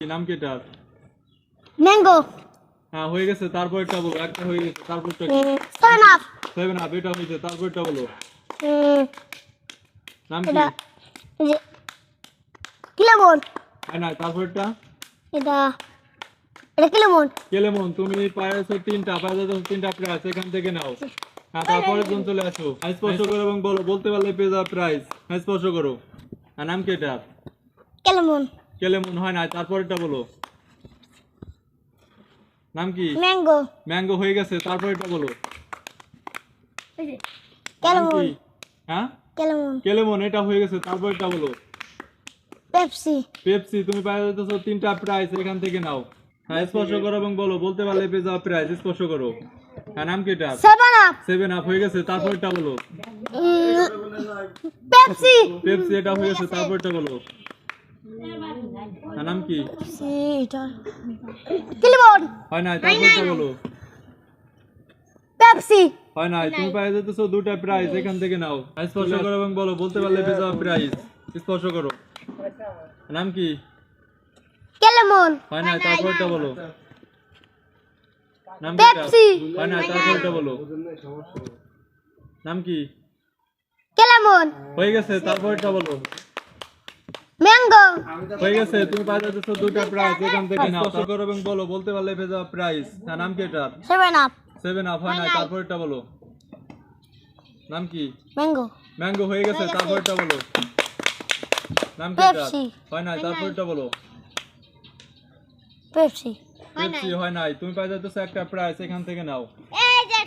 নাম কি এটার? ম্যাঙ্গো হ্যাঁ হয়ে গেছে তারপরটা বলো একটা হয়ে গেছে তারপরটা সেভেন আপ সেভেন আপ এটা হয়েছে তারপরটা বলো। নাম কি? এটা কিলেমন। হ্যাঁ না তারপরটা এটা এটা কিলেমন। কেলেমন তুমি পাইছো তিনটা পাইছো তিনটা প্রাইস এখান থেকে নাও। হ্যাঁ তারপরের জন চলে আসো। হ্যাঁ, স্পর্শ করো এবং বলো বলতে পারলে পেয়ে যাওয়া প্রাইস স্পর্শ করো। আর নাম কি কিলেমন। কেলেমন হয় না তারপরেরটা বলো। নাম কি? ম্যাঙ্গো। ম্যাঙ্গো হয়ে গেছে তারপরেরটা বলো। কিলেমন। হ্যাঁ? কিলেমন। কেলেমন এটা হয়ে গেছে তারপরেরটা বলো। পেপসি। পেপসি তুমি পাই যাচ্ছ তিনটা প্রাইস এখান থেকে নাও। হ্যাঁ স্পর্শ করো এবং বলো বলতে পারলে পেয়ে যাওয়া প্রাইস স্পর্শ করো। হ্যাঁ নাম কি এটা? সেভেন আপ সেভেন আপ হয়ে গেছে তারপরটা বলো। পেপসি। পেপসি এটা হয়ে গেছে তারপরটা বলো। নাম কি? হয় তারপরটা বলো পেপসি। হয় নাই তুমি পাই যাচ্ছ দুটা প্রাইস এখান থেকে নাও। হ্যাঁ, স্পর্শ করো এবং বলো বলতে পারলে পেয়ে যাওয়া প্রাইস স্পর্শ করো। নাম কি? কিলেমন হয় নাই তারপরটা বলো। নাম কি পেপসি। হয় নাই তারপরটা বলো। নাম কি? কিলেমন হয়ে গেছে তারপরটা বলো। ম্যাঙ্গো হয়ে গেছে তুমি দুটা প্রাইস এখান থেকে নাও করো এবং বলো বলতে পারলে প্রাইস হ্যাঁ নাম কি এটা সেভেন আপ সেভেন আপ হয় নাই তারপরটা বলো। নাম কি? ম্যাঙ্গো ম্যাঙ্গো হয়ে গেছে তারপরটা বলো। নাম কি এটা হয় নাই তারপরটা বলো। পেপসি পেপসি হয় নাই তুমি পাই যাচ্ছ একটা প্রাইস এখান থেকে নাও। এই যে